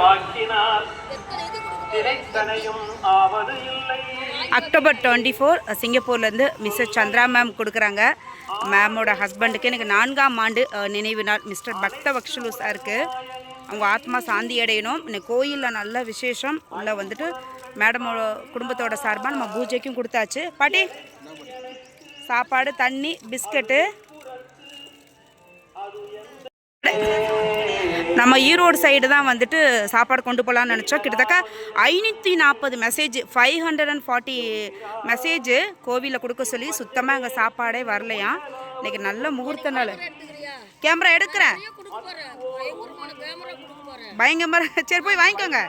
வாக்கினால் திரைத்தனையும் ஆவது இல்லை. அக்டோபர் டுவெண்ட்டி ஃபோர் சிங்கப்பூர்லேருந்து மிஸ்ஸஸ் சந்திரா மேம் கொடுக்குறாங்க. மேமோட ஹஸ்பண்டுக்கு எனக்கு நான்காம் ஆண்டு நினைவு நாள். மிஸ்டர் பக்த வக்ஷலு சாருக்கு. அவங்க ஆத்மா சாந்தி அடையணும். இன்னைக்கு கோயிலில் நல்ல விசேஷம். உள்ளே வந்துட்டு மேடமோட குடும்பத்தோட சார்பாக நம்ம பூஜைக்கும் கொடுத்தாச்சு. பாட்டி சாப்பாடு தண்ணி பிஸ்கட்டு. நம்ம ஈரோடு சைடு தான் வந்துட்டு சாப்பாடு கொண்டு போகலான்னு நினச்சோம். கிட்டத்தட்ட ஐநூற்றி நாற்பது message five hundred and forty message கோவிலில் கொடுக்க சொல்லி சுத்தமாக அங்கே சாப்பாடே வரலையாம் இன்னைக்கு நல்ல முகூர்த்த நாள். கேமரா எடுக்கிறேன். பயங்கர சரி போய் வாங்கிக்கோங்க.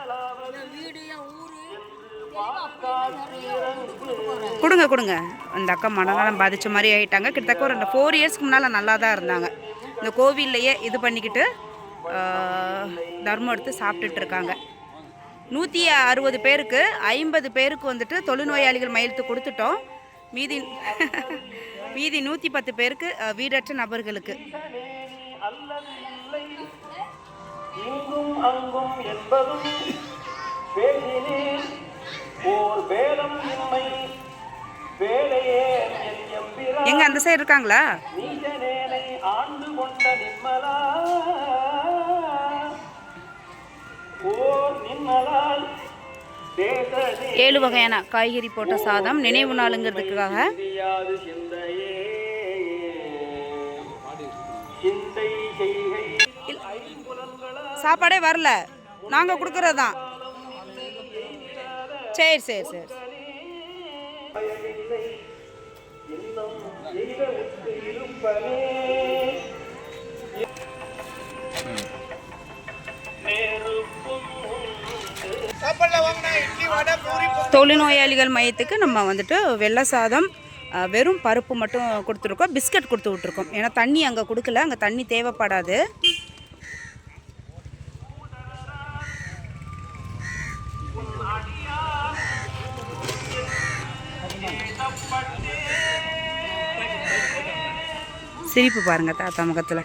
கொடுங்க கொடுங்க. அந்த அக்கா மனநலம் பாதித்த மாதிரி ஆயிட்டாங்க. கிட்டத்தட்ட ஒரு ரெண்டு ஃபோர் இயர்ஸ்க்கு முன்னால் நல்லா தான் இருந்தாங்க. இந்த கோவில்லையே இது பண்ணிக்கிட்டு தர்மம் எடுத்து சாப்பிட்டுட்டு இருக்காங்க. நூற்றி அறுபது பேருக்கு ஐம்பது பேருக்கு வந்துட்டு தொழுநோயாளிகள் மயிலத்து கொடுத்துட்டோம். மீதி மீதி நூற்றி பத்து பேருக்கு வீடற்ற நபர்களுக்கு. அல்லதில்லை எங்க அந்த சைடு இருக்காங்களா? ஏழு வகையான காய்கறி போட்ட சாதம் நினைவு நாளுங்கிறதுக்காக. சாப்பாடே வரல. நாங்கள் கொடுக்கறது தான் சரி சரி. சரி இன்னும் தொழுநோயாளிகள் மையத்துக்கு நம்ம வந்துட்டு வெள்ளை சாதம் வெறும் பருப்பு மட்டும் கொடுத்துருக்கோம். பிஸ்கட் கொடுத்து விட்ருக்கோம் ஏன்னா தண்ணி அங்கே கொடுக்கல. அங்கே தண்ணி தேவைப்படாது. சிரிப்பு பாருங்க தாத்தா முகத்தில்.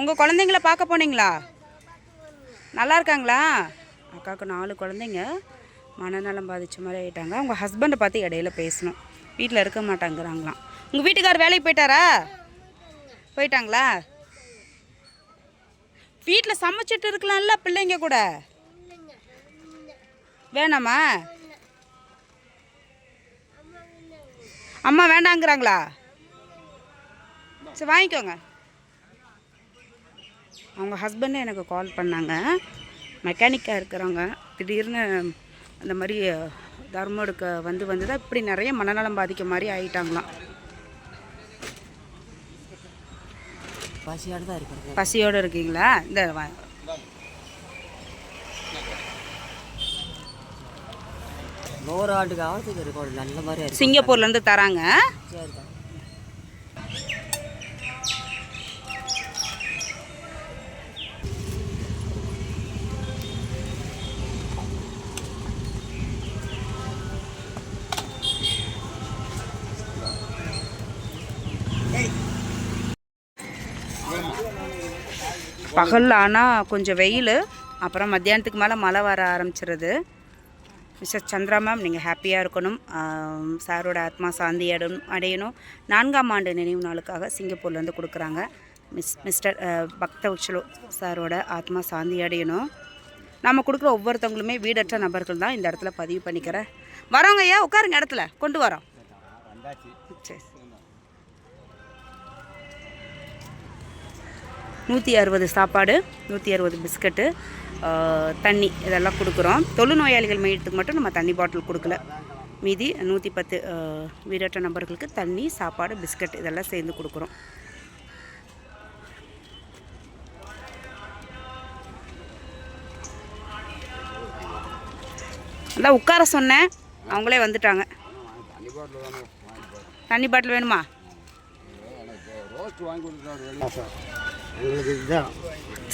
உங்கள் குழந்தைங்கள பார்க்க போனீங்களா? நல்லா இருக்காங்களா? அக்காவுக்கு நாலு குழந்தைங்க. மனநலம் பாதித்த மாதிரி ஆகிட்டாங்க அவங்க ஹஸ்பண்டை பார்த்து இடையில பேசணும். வீட்டில் இருக்க மாட்டாங்கிறாங்களாம். உங்கள் வீட்டுக்கார் வேலைக்கு போயிட்டாரா? போயிட்டாங்களா? வீட்டில் சமைச்சிட்டு இருக்கலாம்ல பிள்ளைங்க கூட? வேணாமா? அம்மா வேண்டாங்கிறாங்களா? சரி வாங்கிக்கோங்க. அவங்க ஹஸ்பண்டே எனக்கு கால் பண்ணாங்க. மெக்கானிக்காக இருக்கிறவங்க திடீர்னு அந்த மாதிரி தர்மம் எடுக்க வந்து வந்து தான் இப்படி நிறைய மனநலம் பாதிக்க மாதிரி ஆயிட்டாங்களாம். பசியோடு தான் இருக்கிறது. பசியோடு இருக்கீங்களா? இந்த நூறு ஆண்டுக்கு ஆகிறதுக்கு ஒரு நல்ல மாதிரி இருக்கு சிங்கப்பூர்லேருந்து தராங்க. சரி தான் பகலில் ஆனால் கொஞ்சம் வெயில். அப்புறம் மத்தியானத்துக்கு மேலே மழை வர ஆரம்பிச்சிருது. மிஸ்டர் சந்திரா மேம் நீங்கள் ஹாப்பியாக இருக்கணும். சாரோட ஆத்மா சாந்தி அடையணும் அடையணும். நான்காம் ஆண்டு நினைவு நாளுக்காக சிங்கப்பூர்லேருந்து கொடுக்குறாங்க. மிஸ் மிஸ்டர் பக்த உச்சலு சாரோட ஆத்மா சாந்தி அடையணும். நம்ம கொடுக்குற ஒவ்வொருத்தவங்களுமே வீடற்ற நபர்கள் தான் இந்த இடத்துல பதிவு பண்ணிக்கிறேன். வரோங்க ஐயா உட்காருங்க இடத்துல. கொண்டு வரோம். சரி. நூற்றி அறுபது சாப்பாடு நூற்றி அறுபது பிஸ்கட்டு தண்ணி இதெல்லாம் கொடுக்குறோம். தொழுநோயாளிகள் மையத்துக்கு மட்டும் நம்ம தண்ணி பாட்டில் கொடுக்கல. மீதி நூற்றி பத்து வீரற்ற நபர்களுக்கு தண்ணி சாப்பாடு பிஸ்கட் இதெல்லாம் சேர்ந்து கொடுக்குறோம். அதான் உட்கார சொன்னேன். அவங்களே வந்துட்டாங்க. தண்ணி பாட்டில் வேணுமா? எங்களுக்கு இதுதான்.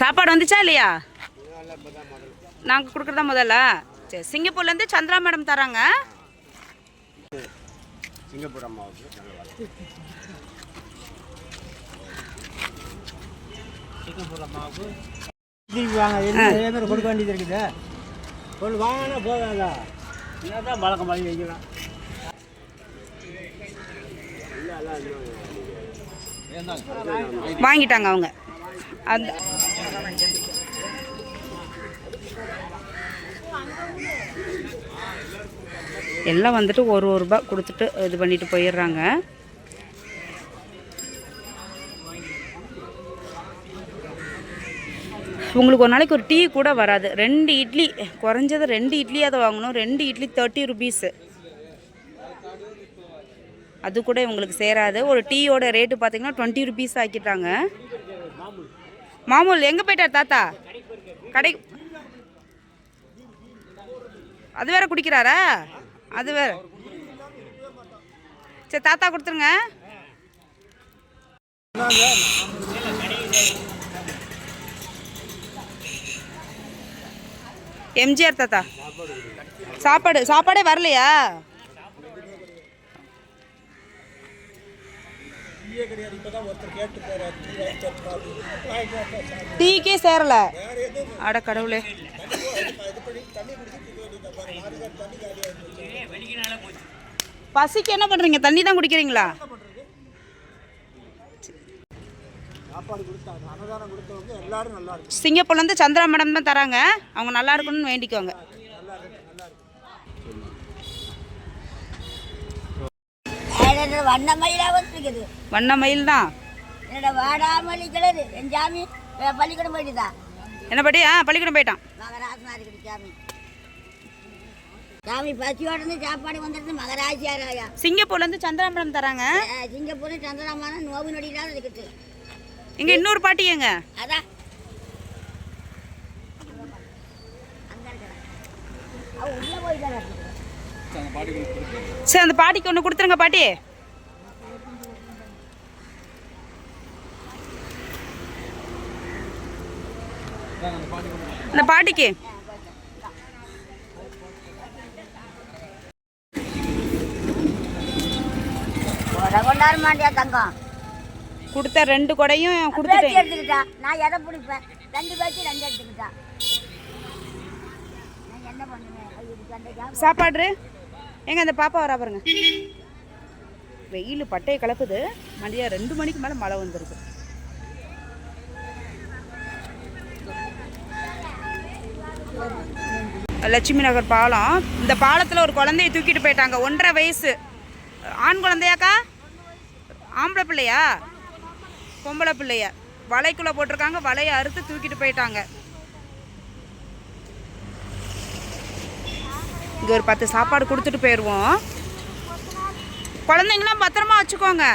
சாப்பாடு வந்துச்சா இல்லையா? நாங்கள் கொடுக்குறதா முதல்ல? சரி சிங்கப்பூர்லேருந்து சந்திரா மேடம் தராங்க. சிங்கப்பூர் அம்மாவுக்கு திருப்பி வாங்க. என்ன நிறைய பேர் கொடுக்க வேண்டியது இருக்குது? கொண்டு வாங்கினா போதாதா பழக்கம் பண்ணி வைக்கலாம். வாங்கிட்டாங்க அவங்க. அந்த எல்லாம் வந்துட்டு ஒரு ஒரு ரூபாய் கொடுத்துட்டு இது பண்ணிட்டு போயிடுறாங்க. உங்களுக்கு ஒரு நாளைக்கு ஒரு டீ கூட வராது. ரெண்டு இட்லி குறைஞ்சது ரெண்டு இட்லியாவது வாங்கணும். ரெண்டு இட்லி தேர்ட்டி ருபீஸு அது கூட இவங்களுக்கு சேராது. ஒரு டீயோட ரேட்டு பார்த்தீங்கன்னா டுவெண்ட்டி ருபீஸ் ஆக்கிட்டாங்க. மாமூல் எங்கே போயிட்டார் தாத்தா? கடை அது வேற குடிக்கிறாரா? அது வேற. சரி தாத்தா கொடுத்துருங்க. எம்ஜிஆர் தாத்தா. சாப்பாடு சாப்பாடே வரலையா? டீக்கே சேரல. அட கடவுளே. பசிக்கு என்ன பண்றீங்க? தண்ணி தான் குடிக்கிறீங்களா? சிங்கப்பூர்லேருந்து சந்திரா மேடம் தான் தராங்க. அவங்க நல்லா இருக்கணும்னு வேண்டிக்கோங்க. என்னோட வண்ணமயிலாக இருக்குது வண்ண மயில் தான் என்னோட வாடாமல்லி கிளறு என் சாமி பள்ளிக்கூடம் போயிட்டுதா? என்ன படி ஆ பள்ளிக்கூடம் போயிட்டான். மகராசனா இருக்குது சாமி. சாமி பசியோட இருந்து சாப்பாடு வந்துடுது மகராசியாராயா. சிங்கப்பூர்லேருந்து சந்திரா மேடம் தராங்க சிங்கப்பூர் சந்திரமான நோவு நொடியிலாத இருக்குது இங்க இன்னொரு பாட்டி எங்க? அதான் சரி அந்த பாட்டிக்கு ஒன்று கொடுத்துருங்க பாட்டி. அந்த பாட்டிக்கு? தங்கம் கொடுத்த ரெண்டு கொடையும் கொடுத்துட்டேன். எடுத்துக்கிட்டா. நான் எதை பிடிப்பேன்? ரெண்டு பேச்சு ரெண்டு எடுத்துக்கிட்டா. என்ன பண்ணுவேன்? சாப்பாடு? எங்க அந்த பாப்பா வரா பாருங்க. வெயில் பட்டையை கலப்புது மதியம் ரெண்டு மணிக்கு மேலே மழை வந்துருக்கு லட்சுமி நகர் பாலம். இந்த பாலத்தில் ஒரு குழந்தைய தூக்கிட்டு போயிட்டாங்க. ஒன்றரை வயசு. ஆண் குழந்தையாக்கா? ஆம்பளை பிள்ளையா? பொம்பளை பிள்ளையா. வலைக்குள்ளே போட்டிருக்காங்க. வலையை அறுத்து தூக்கிட்டு போயிட்டாங்க. இங்கே ஒரு பத்து சாப்பாடு கொடுத்துட்டு போயிடுவோம் குழந்தைங்களாம் பத்திரமா வச்சுக்கோங்க.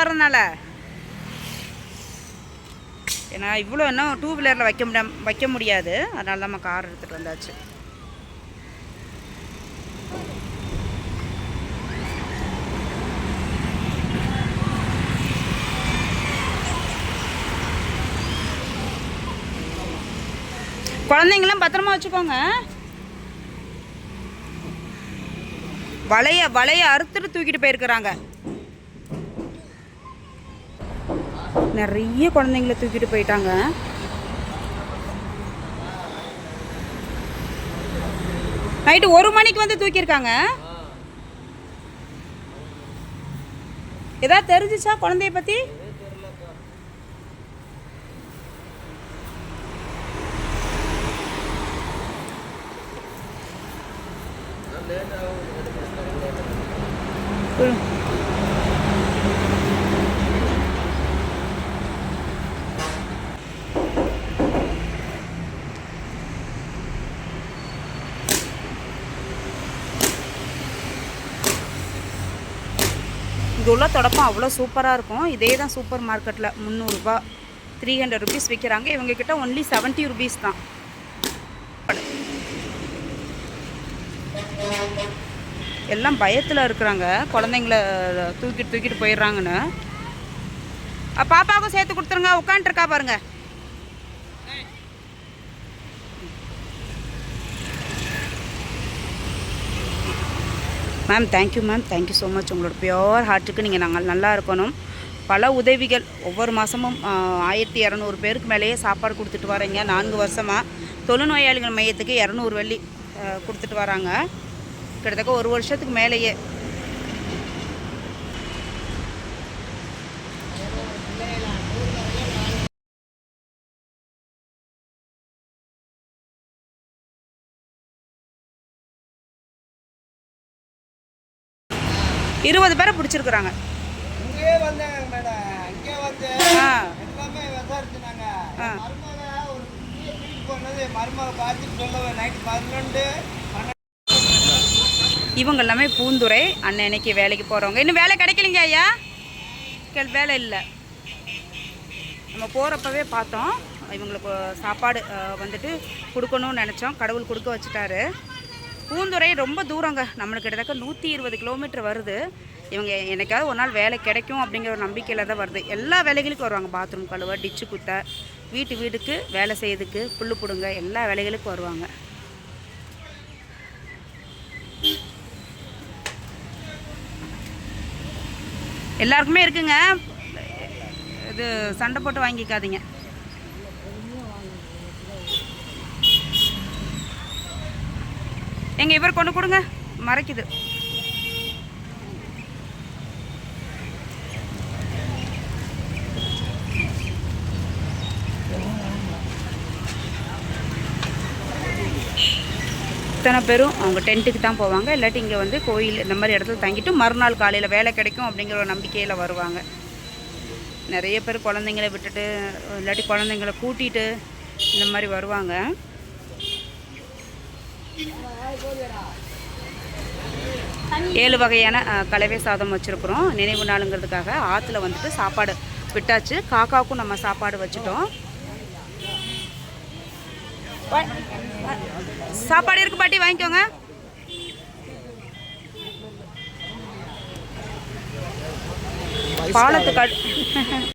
வரதுனால ஏன்னா இவ்வளோ இன்னும் டூ வீலரில் வைக்க முடியா வைக்க முடியாது. அதனால தான் கார் எடுத்துகிட்டு வந்தாச்சு. குழந்தைங்களாம் பத்திரமா வச்சுக்கோங்க. வலைய வலைய அறுத்துட்டு தூக்கிட்டு போயிருக்கிறாங்க. நிறைய குழந்தைங்கள தூக்கிட்டு போயிட்டாங்க. நைட்டு ஒரு மணிக்கு வந்து தூக்கியிருக்காங்க. ஏதாவது தெரிஞ்சிச்சா குழந்தைய பத்தி? இங்கே உள்ள தொடப்பம் அவ்வளோ சூப்பராக இருக்கும். இதே தான் சூப்பர் மார்க்கெட்டில் முந்நூறுரூபா த்ரீ ஹண்ட்ரட் ருபீஸ் விற்கிறாங்க இவங்கக்கிட்ட ஒன்லி செவன்ட்டி ருபீஸ் தான். எல்லாம் பயத்தில் இருக்கிறாங்க. குழந்தைங்கள தூக்கிட்டு தூக்கிட்டு போயிடுறாங்கன்னு. பாப்பாவுக்கும் சேர்த்து கொடுத்துருங்க. உட்காந்துருக்கா பாருங்கள் ma'am thank you ma'am thank you so much உங்களோட பியோர் ஹார்ட்டுக்கு நீங்கள் நாங்கள் நல்லா இருக்கணும். பல உதவிகள் ஒவ்வொரு மாதமும் ஆயிரத்தி இரநூறு பேருக்கு மேலேயே சாப்பாடு கொடுத்துட்டு வரீங்க நான்கு வருஷமாக தொழுநோயாளிகள் மையத்துக்கு இரநூறு வெள்ளி கொடுத்துட்டு வராங்க. கிட்டத்தட்ட ஒரு வருஷத்துக்கு மேலேயே இருபது பேரை பிடிச்சிருக்குறாங்க இங்கே வந்தாங்க மேடம் இங்கே வந்து ஆ எல்லாமே விசாரிச்சுனாங்க ஆ. மருமக ஒரு குட்டியை தூக்கிட்டு போனது மருமக பார்த்துட்டு சொல்லவே நைட்டு பதினொன்று இவங்க எல்லாமே பூந்துரை அண்ணன் இன்னைக்கு வேலைக்கு போகிறவங்க இன்னும் வேலை கிடைக்கலைங்க ஐயா. கே- வேலை இல்லை. நம்ம போகிறப்பவே பார்த்தோம். இவங்களுக்கு சாப்பாடு வந்துட்டு கொடுக்கணும்னு நினச்சோம். கடவுள் கொடுக்க வச்சுட்டாரு. பூந்துறை ரொம்ப தூரங்க. நம்மளுக்கு கிட்டத்தட்ட நூற்றி இருபது கிலோமீட்டர் வருது. இவங்க என்னைக்காவது ஒரு நாள் வேலை கிடைக்கும் அப்படிங்கிற ஒரு நம்பிக்கையில் தான் வருது. எல்லா வேலைகளுக்கும் வருவாங்க. பாத்ரூம் கழுவ டிச்சு குத்த வீட்டு வீட்டுக்கு வேலை செய்யறதுக்கு புல்லு பிடுங்க எல்லா வேலைகளுக்கும் வருவாங்க. எல்லாருக்குமே இருக்குங்க. இது சண்டை போட்டு வாங்கிக்காதீங்க. எங்க இவர் கொண்டு கொடுங்க. மறைக்குது. இத்தனை பேரும் அவங்க டென்ட்டுக்கு தான் போவாங்க. இல்லாட்டி இங்கே வந்து கோயில் இந்த மாதிரி இடத்துல தங்கிட்டு மறுநாள் காலையில் வேலை கிடைக்கும் அப்படிங்கிற ஒரு நம்பிக்கையில் வருவாங்க. நிறைய பேர் குழந்தைங்கள விட்டுட்டு இல்லாட்டி குழந்தைங்கள கூட்டிகிட்டு இந்த மாதிரி வருவாங்க. ஏழு வகையான கலவை சாதம் வச்சுருக்குறோம். நினைவு நாளுங்கிறதுக்காக ஆற்றுல வந்துட்டு சாப்பாடு விட்டாச்சு. காக்காவுக்கும் நம்ம சாப்பாடு வச்சுட்டோம். சாப்பாடு இருக்கு பாட்டி வாங்கிக்கோங்க. பாலத்துக்கு